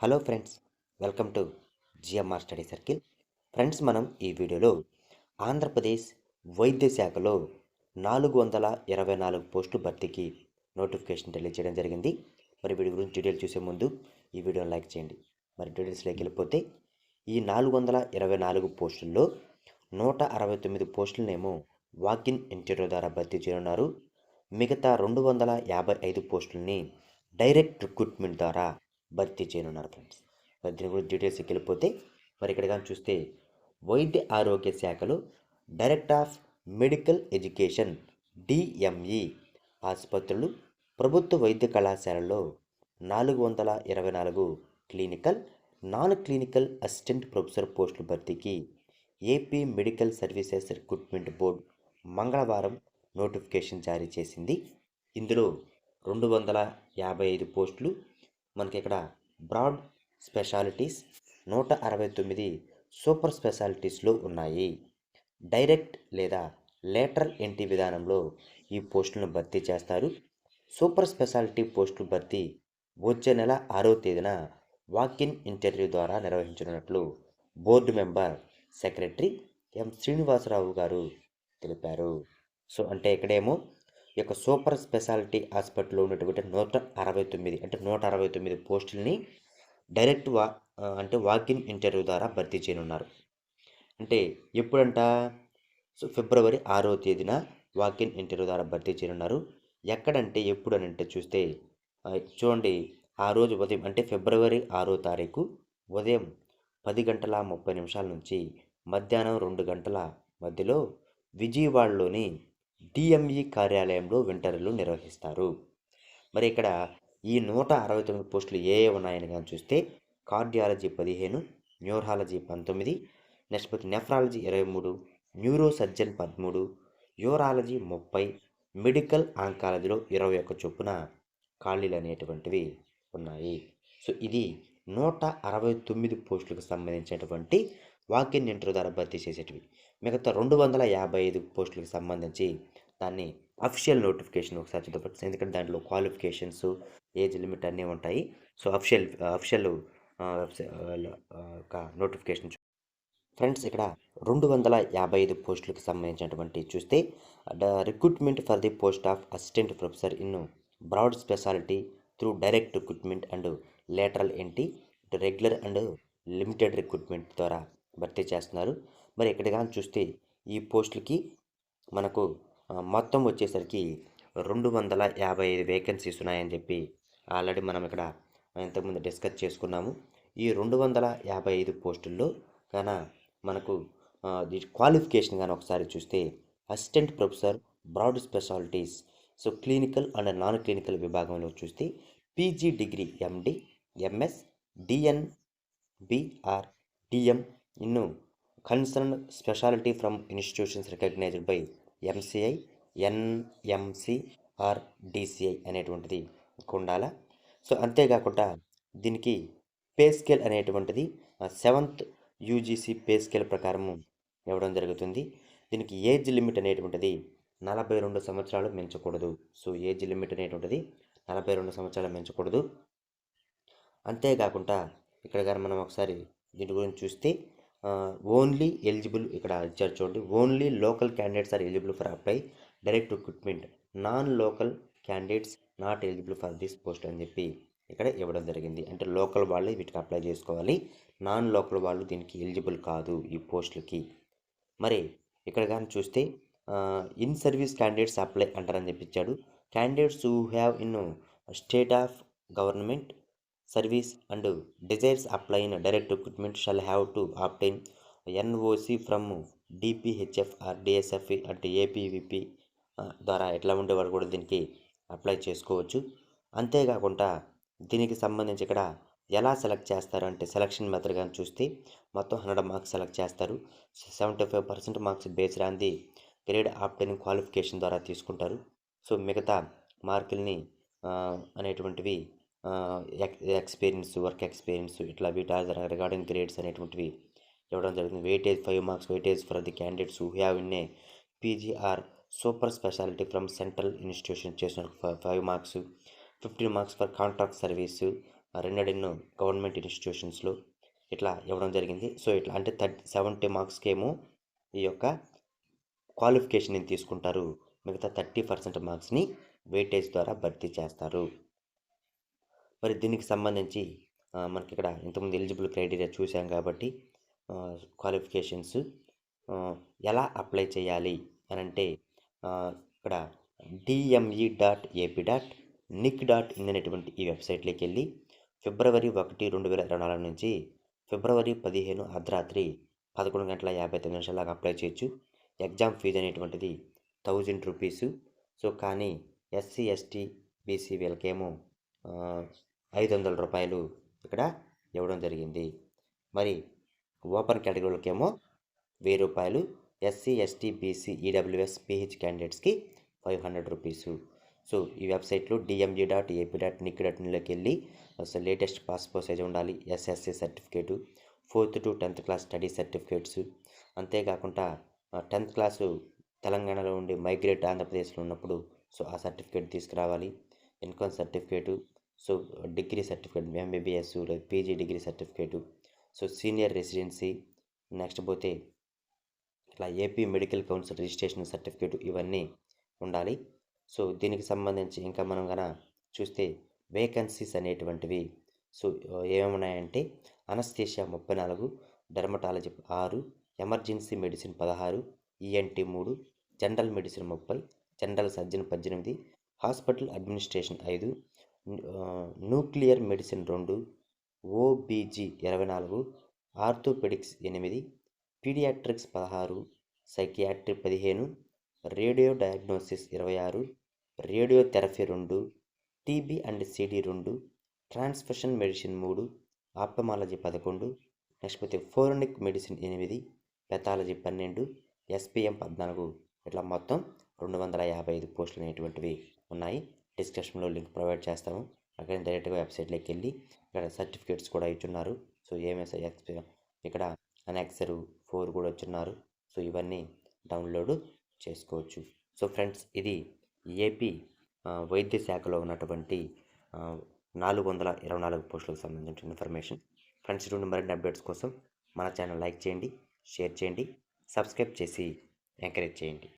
Hello friends welcome to GMR study circle. Friends మనం ఈ వీడియోలో ఆంధ్రప్రదేశ్ వైద్య శాఖలో నాలుగు వందల ఇరవై నాలుగు పోస్టు భర్తీకి నోటిఫికేషన్ తెలియజేయడం జరిగింది. మరి వీడి గురించి డీటెయిల్ చూసే ముందు ఈ వీడియోని లైక్ చేయండి. మరి డీటెయిల్స్లోకి వెళ్ళిపోతే ఈ నాలుగు వందల ఇరవై నాలుగు పోస్టుల్లో నూట అరవై తొమ్మిది పోస్టులనేమో వాకిన్ ఇంటర్వ్యూ ద్వారా భర్తీ చేయనున్నారు. మిగతా రెండు వందల యాభై ఐదు పోస్టుల్ని డైరెక్ట్ రిక్రూట్మెంట్ ద్వారా భర్తీ చేయనున్నారు ఫ్రెండ్స్. మరి దీని గురించి డీటెయిల్స్కి వెళ్ళిపోతే మరి ఇక్కడ కానీ చూస్తే వైద్య ఆరోగ్య శాఖలో director of medical education DME ఆసుపత్రులు ప్రభుత్వ వైద్య కళాశాలలో నాలుగు వందల ఇరవై నాలుగు clinical non clinical assistant professor పోస్టుల భర్తీకి AP medical services recruitment board మంగళవారం నోటిఫికేషన్ జారీ చేసింది. ఇందులో రెండు వందల యాభై ఐదు పోస్టులు మనకి ఇక్కడ బ్రాడ్ స్పెషాలిటీస్ నూట అరవై తొమ్మిది సూపర్ స్పెషాలిటీస్లో ఉన్నాయి. డైరెక్ట్ లేదా లేటరల్ ఎంట్రీ విధానంలో ఈ పోస్టులను భర్తీ చేస్తారు. సూపర్ స్పెషాలిటీ పోస్టులు భర్తీ వచ్చే నెల ఆరో తేదీన వాకిన్ ఇంటర్వ్యూ ద్వారా నిర్వహించనున్నట్లు board member secretary M Srinivasarao గారు తెలిపారు. సో అంటే ఇక్కడేమో ఈ యొక్క సూపర్ స్పెషాలిటీ హాస్పిటల్లో ఉన్నటువంటి నూట అరవై తొమ్మిది అంటే నూట అరవై తొమ్మిది పోస్టుల్ని డైరెక్ట్ వా అంటే వాకిన్ ఇంటర్వ్యూ ద్వారా భర్తీ చేయనున్నారు. అంటే ఎప్పుడంట? సో ఫిబ్రవరి ఆరో తేదీన వాకిన్ ఇంటర్వ్యూ ద్వారా భర్తీ చేయనున్నారు. ఎక్కడంటే ఎప్పుడు అని అంటే చూస్తే చూడండి ఆ రోజు ఉదయం అంటే ఫిబ్రవరి ఆరో తారీఖు ఉదయం పది గంటల ముప్పై నిమిషాల నుంచి మధ్యాహ్నం రెండు గంటల మధ్యలో విజయవాడలోని డిఎంఈ కార్యాలయంలో వింటర్లు నిర్వహిస్తారు. మరి ఇక్కడ ఈ నూట అరవై తొమ్మిది పోస్టులు ఏ ఏ ఉన్నాయని కానీ చూస్తే కార్డియాలజీ పదిహేను న్యూరాలజీ పంతొమ్మిది నెక్స్ట్ నెఫ్రాలజీ ఇరవై మూడు న్యూరో సర్జన్ పదమూడు యూరాలజీ ముప్పై మెడికల్ ఆంకాలజీలో ఇరవై ఒక్క చొప్పున ఖాళీలు అనేటువంటివి ఉన్నాయి. సో ఇది నూట అరవై తొమ్మిది పోస్టులకు సంబంధించినటువంటి వాకిన్ ఇంటర్వ్యూ ద్వారా భర్తీ చేసేటివి. మిగతా రెండు వందల యాభై ఐదు పోస్టులకు సంబంధించి దాన్ని అఫిషియల్ నోటిఫికేషన్ ఒకసారి చూద్దాం. ఎందుకంటే దాంట్లో క్వాలిఫికేషన్స్ ఏజ్ లిమిట్ అన్నీ ఉంటాయి. సో అఫిషియల్ అఫిషియల్ ఒక నోటిఫికేషన్ ఫ్రెండ్స్ ఇక్కడ రెండు వందల యాభై ఐదు పోస్టులకు సంబంధించినటువంటి చూస్తే recruitment for the post of assistant professor in broad speciality through direct recruitment and lateral entry regular and limited recruitment ద్వారా భర్తీ చేస్తున్నారు. మరి ఇక్కడ కానీ చూస్తే ఈ పోస్టులకి మనకు మొత్తం వచ్చేసరికి రెండు వందల యాభై ఐదు వేకెన్సీస్ ఉన్నాయని చెప్పి ఆల్రెడీ మనం ఇక్కడ ఇంతకుముందు డిస్కస్ చేసుకున్నాము. ఈ రెండు వందల యాభై ఐదు పోస్టుల్లో కాన మనకు క్వాలిఫికేషన్ కానీ ఒకసారి చూస్తే assistant professor broad specialities so clinical and non clinical విభాగంలో చూస్తే PG degree MD MS DN BR DM ఇన్ను concern speciality from institutions recognised by MCI NMC or DCI అనేటువంటిది ఉండాల సో అంతేకాకుండా దీనికి పే స్కేల్ అనేటువంటిది సెవెంత్ యూజీసీ పే స్కేల్ ప్రకారం ఇవ్వడం జరుగుతుంది. దీనికి ఏజ్ లిమిట్ అనేటువంటిది నలభై రెండు సంవత్సరాలు మించకూడదు. సో ఏజ్ లిమిట్ అనేటువంటిది నలభై రెండు సంవత్సరాలు మించకూడదు. అంతేకాకుండా ఇక్కడ కానీ మనం ఒకసారి దీని గురించి చూస్తే ఓన్లీ ఎలిజిబుల్ ఇక్కడ ఇచ్చారు చూడండి. Only local candidates are eligible for apply. Direct recruitment. Non local candidates not eligible for this post అని చెప్పి ఇక్కడ ఇవ్వడం జరిగింది. అంటే లోకల్ వాళ్ళే వీటికి అప్లై చేసుకోవాలి. నాన్ లోకల్ వాళ్ళు దీనికి ఎలిజిబుల్ కాదు ఈ పోస్టులకి. మరి ఇక్కడ కానీ చూస్తే ఇన్ సర్వీస్ క్యాండిడేట్స్ అప్లై అంటారని చెప్పించాడు candidates who have in state of government service and desires apply in direct recruitment shall have to obtain NOC from DPHF or DSF అంటే ఏపీవిపి ద్వారా ఎట్లా ఉండేవాడు కూడా దీనికి అప్లై చేసుకోవచ్చు. అంతేకాకుండా దీనికి సంబంధించి ఇక్కడ ఎలా సెలెక్ట్ చేస్తారు అంటే సెలక్షన్ మెథడ్ కానీ చూస్తే మొత్తం హండ్రెడ్ మార్క్స్ సెలెక్ట్ చేస్తారు. Seventy five percent marks based రాంది ది గ్రేడ్ ఆప్టైన్ క్వాలిఫికేషన్ ద్వారా తీసుకుంటారు. సో మిగతా మార్కుల్ని అనేటువంటివి ఎక్స్పీరియన్స్ వర్క్ ఎక్స్పీరియన్స్ ఇట్లా వీటి రిగార్డింగ్ గ్రేడ్స్ అనేటువంటివి ఇవ్వడం జరుగుతుంది weightage five marks weightage for the candidates who have in A PG or super speciality from central institution చేసిన five marks fifteen marks for contract service రెండెన్నో government ఇన్స్టిట్యూషన్స్లో ఇట్లా ఇవ్వడం జరిగింది. సో ఇట్లా అంటే థర్టీ సెవెంటీ మార్క్స్కి ఏమో ఈ యొక్క క్వాలిఫికేషన్ తీసుకుంటారు. మిగతా థర్టీ పర్సెంట్ మార్క్స్ని వెయిటేజ్ ద్వారా భర్తీ చేస్తారు. మరి దీనికి సంబంధించి మనకి ఇక్కడ ఇంతకుముందు ఎలిజిబుల్ క్రైటీరియా చూసాం కాబట్టి క్వాలిఫికేషన్స్ ఎలా అప్లై చేయాలి అని అంటే ఇక్కడ DME dot AP dot NIC dot in అనేటువంటి ఈ వెబ్సైట్లోకి వెళ్ళి ఫిబ్రవరి ఒకటి రెండు వేల ఇరవై నాలుగు నుంచి ఫిబ్రవరి పదిహేను అర్ధరాత్రి పదకొండు గంటల యాభై తొమ్మిది నిమిషాలకు అప్లై చేయొచ్చు. ఎగ్జామ్ ఫీజు అనేటువంటిది థౌజండ్ రూపీస్. సో కానీ ఎస్సీ ఎస్టీ బీసీ వీళ్ళకేమో ఐదు వందల రూపాయలు ఇక్కడ ఇవ్వడం జరిగింది. మరి ఓపెన్ కేటగిరీలకేమో వెయ్యి రూపాయలు SC ST BC EWS PH క్యాండిడేట్స్కి ఫైవ్ హండ్రెడ్ రూపీస్. సో ఈ వెబ్సైట్లో DMG dot AP dot NIC dot ఇన్లోకి వెళ్ళి అసలు లేటెస్ట్ పాస్పోర్ట్ సైజ్ ఉండాలి SSC certificate fourth to tenth class study certificates. అంతేకాకుండా టెన్త్ క్లాసు తెలంగాణలో ఉండి మైగ్రేట్ ఆంధ్రప్రదేశ్లో ఉన్నప్పుడు సో ఆ సర్టిఫికేట్ తీసుకురావాలి income certificate so degree certificate MBBS లేదా PG degree certificate so senior residency next పోతే ఇట్లా AP medical council registration certificate ఇవన్నీ ఉండాలి. సో దీనికి సంబంధించి ఇంకా మనం గన చూస్తే వేకెన్సీస్ అనేటువంటివి సో ఏమేమి ఉన్నాయంటే అనస్థేషియా ముప్పై నాలుగు డెర్మటాలజీ ఆరు ఎమర్జెన్సీ మెడిసిన్ పదహారు ఈఎన్టీ మూడు జనరల్ మెడిసిన్ ముప్పై జనరల్ సర్జన్ పద్దెనిమిది హాస్పిటల్ అడ్మినిస్ట్రేషన్ ఐదు న్యూక్లియర్ మెడిసిన్ రెండు ఓబీజీ ఇరవై నాలుగు ఆర్థోపెడిక్స్ ఎనిమిది పీడియాట్రిక్స్ పదహారు సైకియాట్రీ పదిహేను రేడియో డయాగ్నోసిస్ ఇరవై ఆరు రేడియోథెరపీ రెండు టీబీ అండ్ సిడి రెండు ట్రాన్స్ఫెషన్ మెడిసిన్ మూడు ఆప్టమాలజీ పదకొండు లేకపోతే ఫోరనిక్ మెడిసిన్ ఎనిమిది పెథాలజీ పన్నెండు ఎస్పిఎం పద్నాలుగు. ఇట్లా మొత్తం రెండు వందల యాభై ఐదు పోస్టులు అనేటువంటివి ఉన్నాయి. డిస్క్రిప్షన్లో లింక్ ప్రొవైడ్ చేస్తాము. అక్కడ డైరెక్ట్గా వెబ్సైట్లోకి వెళ్ళి ఇక్కడ సర్టిఫికేట్స్ కూడా ఇచ్చున్నారు. సో ఏమేసి ఇక్కడ అనెక్సరు ఫోర్ కూడా ఇచ్చున్నారు. సో ఇవన్నీ డౌన్లోడ్ చేసుకోవచ్చు. సో ఫ్రెండ్స్ ఇది ఏపీ వైద్య శాఖలో ఉన్నటువంటి నాలుగు వందల ఇరవై నాలుగు పోస్టులకు సంబంధించిన ఇన్ఫర్మేషన్. ఫ్రెండ్స్ ఇటువంటి మరిన్ని అప్డేట్స్ కోసం మన ఛానల్ లైక్ చేయండి షేర్ చేయండి సబ్స్క్రైబ్ చేసి ఎంకరేజ్ చేయండి.